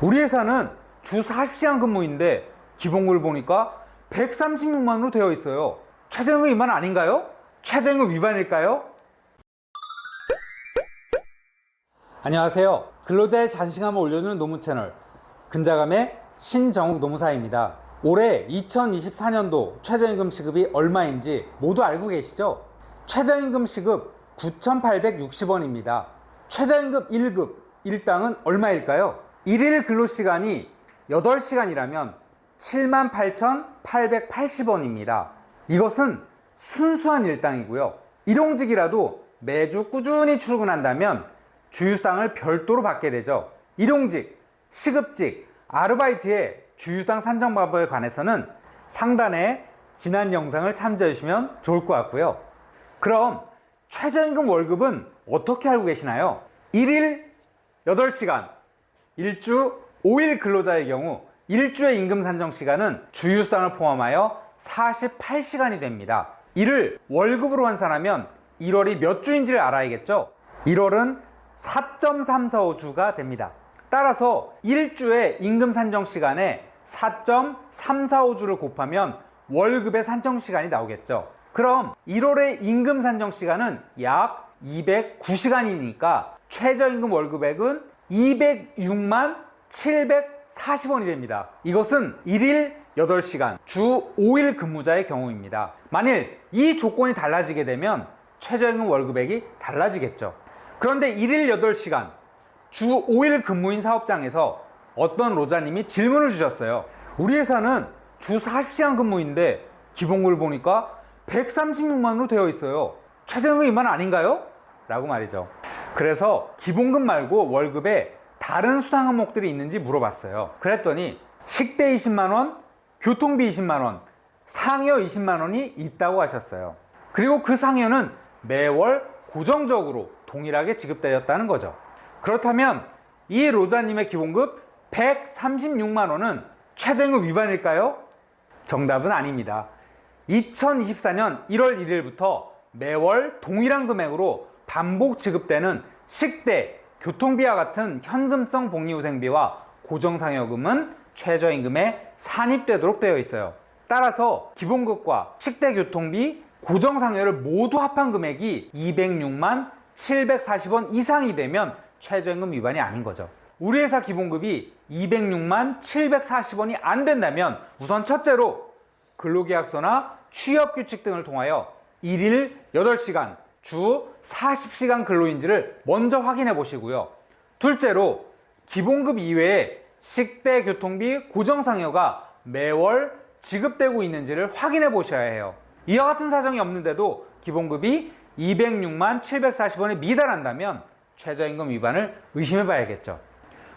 우리 회사는 주 40시간 근무인데 기본급을 보니까 136만 원으로 되어 있어요. 최저임금 위반 아닌가요? 최저임금 위반일까요? 안녕하세요. 근로자의 자신감을 올려주는 노무 채널 근자감의 신정욱 노무사입니다. 올해 2024년도 최저임금 시급이 얼마인지 모두 알고 계시죠? 최저임금 시급 9,860원입니다. 최저임금 1급 1당은 얼마일까요? 1일 근로시간이 8시간이라면 78,880원입니다. 이것은 순수한 일당이고요. 일용직이라도 매주 꾸준히 출근한다면 주유상을 별도로 받게 되죠. 일용직, 시급직, 아르바이트의 주유상 산정 방법에 관해서는 상단에 지난 영상을 참조해 주시면 좋을 것 같고요. 그럼 최저임금 월급은 어떻게 알고 계시나요? 1일 8시간, 일주 5일 근로자의 경우 일주의 임금 산정 시간은 주유상을 포함하여 48시간이 됩니다. 이를 월급으로 환산하면 1월이 몇 주인지를 알아야겠죠? 1월은 4.345주가 됩니다. 따라서 1주의 임금 산정 시간에 4.345주를 곱하면 월급의 산정 시간이 나오겠죠. 그럼 1월의 임금 산정 시간은 약 209시간이니까 최저임금 월급액은 206만 740원이 됩니다. 이것은 1일 8시간, 주 5일 근무자의 경우입니다. 만일 이 조건이 달라지게 되면 최저임금 월급액이 달라지겠죠. 그런데 1일 8시간, 주 5일 근무인 사업장에서 어떤 로자님이 질문을 주셨어요. 우리 회사는 주 40시간 근무인데 기본급을 보니까 136만으로 되어 있어요. 최저임금 위반 아닌가요? 라고 말이죠. 그래서 기본급 말고 월급에 다른 수당 항목들이 있는지 물어봤어요. 그랬더니 식대 20만원, 교통비 20만원, 상여 20만원이 있다고 하셨어요. 그리고 그 상여는 매월 고정적으로 동일하게 지급되었다는 거죠. 그렇다면 이 로자님의 기본급 136만원은 최저임금 위반일까요? 정답은 아닙니다. 2024년 1월 1일부터 매월 동일한 금액으로 반복 지급되는 식대, 교통비와 같은 현금성 복리후생비와 고정상여금은 최저임금에 산입되도록 되어 있어요. 따라서 기본급과 식대 교통비, 고정상여를 모두 합한 금액이 206만 740원 이상이 되면 최저임금 위반이 아닌 거죠. 우리 회사 기본급이 206만 740원이 안 된다면 우선 첫째로 근로계약서나 취업규칙 등을 통하여 1일 8시간, 주 40시간 근로인지를 먼저 확인해 보시고요. 둘째로 기본급 이외에 식대, 교통비, 고정상여가 매월 지급되고 있는지를 확인해 보셔야 해요. 이와 같은 사정이 없는데도 기본급이 206만 740원에 미달한다면 최저임금 위반을 의심해 봐야겠죠.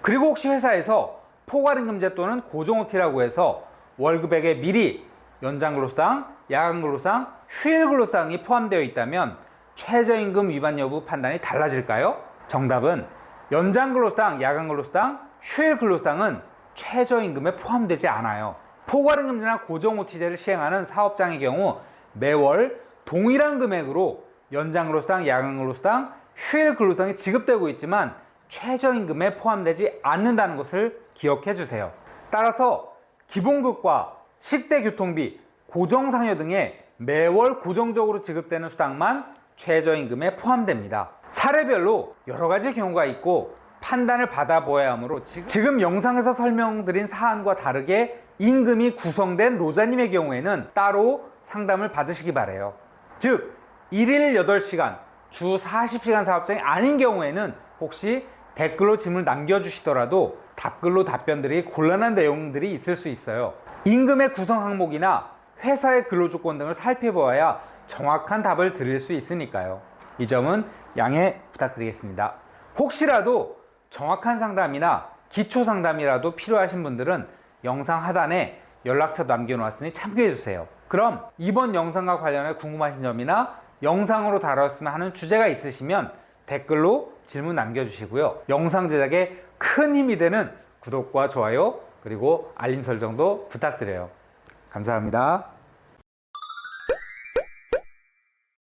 그리고 혹시 회사에서 포괄임금제 또는 고정OT라고 해서 월급액에 미리 연장근로수당, 야간근로수당, 휴일근로수당이 포함되어 있다면 최저임금 위반 여부 판단이 달라질까요? 정답은 연장 근로수당, 야간 근로수당, 휴일 근로수당은 최저임금에 포함되지 않아요. 포괄임금제나 고정OT제를 시행하는 사업장의 경우 매월 동일한 금액으로 연장 근로수당, 야간 근로수당, 휴일 근로수당이 지급되고 있지만 최저임금에 포함되지 않는다는 것을 기억해 주세요. 따라서 기본급과 식대 교통비, 고정상여 등의 매월 고정적으로 지급되는 수당만 최저임금에 포함됩니다. 사례별로 여러 가지 경우가 있고 판단을 받아보아야 하므로 지금, 지금 영상에서 설명드린 사안과 다르게 임금이 구성된 로자님의 경우에는 따로 상담을 받으시기 바래요. 즉 1일 8시간, 주 40시간 사업장이 아닌 경우에는 혹시 댓글로 질문을 남겨주시더라도 답글로 답변들이 곤란한 내용들이 있을 수 있어요. 임금의 구성 항목이나 회사의 근로조건 등을 살펴보아야 정확한 답을 드릴 수 있으니까요. 이 점은 양해 부탁드리겠습니다. 혹시라도 정확한 상담이나 기초 상담이라도 필요하신 분들은 영상 하단에 연락처 남겨놓았으니 참고해주세요. 그럼 이번 영상과 관련해 궁금하신 점이나 영상으로 다뤘으면 하는 주제가 있으시면 댓글로 질문 남겨주시고요. 영상 제작에 큰 힘이 되는 구독과 좋아요 그리고 알림 설정도 부탁드려요. 감사합니다.